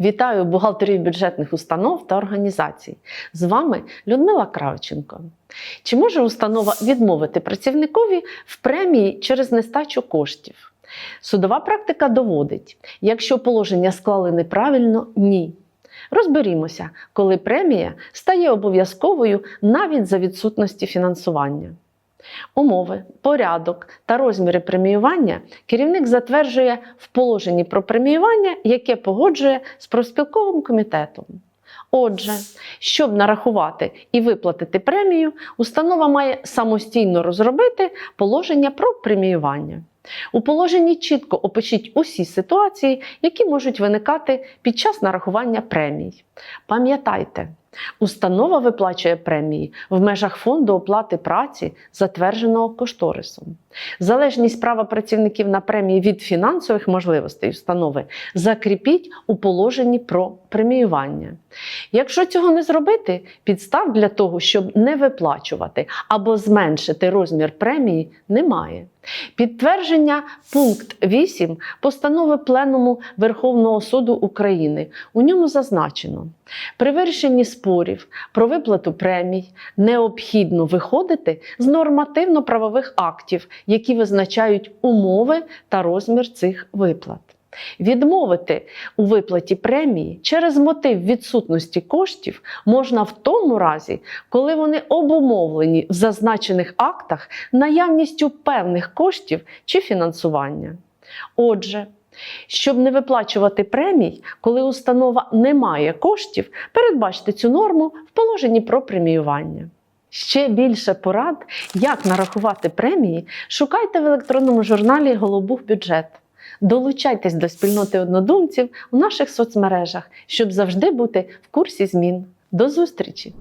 Вітаю бухгалтерів бюджетних установ та організацій. З вами Людмила Кравченко. Чи може установа відмовити працівникові в премії через нестачу коштів? Судова практика доводить, якщо положення склали неправильно, ні. Розберімося, коли премія стає обов'язковою навіть за відсутності фінансування. Умови, порядок та розміри преміювання керівник затверджує в положенні про преміювання, яке погоджує з профспілковим комітетом. Отже, щоб нарахувати і виплатити премію, установа має самостійно розробити положення про преміювання. У положенні чітко опишіть усі ситуації, які можуть виникати під час нарахування премій. Пам'ятайте, установа виплачує премії в межах фонду оплати праці, затвердженого кошторисом. Залежність права працівників на премії від фінансових можливостей установи закріпіть у положенні про преміювання. Якщо цього не зробити, підстав для того, щоб не виплачувати або зменшити розмір премії, немає. Підтвердження пункт 8 постанови Пленуму Верховного суду України. У ньому зазначено, при вирішенні спорів про виплату премій необхідно виходити з нормативно-правових актів, які визначають умови та розмір цих виплат. Відмовити у виплаті премії через мотив відсутності коштів можна в тому разі, коли вони обумовлені в зазначених актах наявністю певних коштів чи фінансування. Отже, щоб не виплачувати премій, коли установа не має коштів, передбачте цю норму в положенні про преміювання. Ще більше порад, як нарахувати премії, шукайте в електронному журналі Голобух бюджет. Долучайтесь до спільноти однодумців у наших соцмережах, щоб завжди бути в курсі змін. До зустрічі!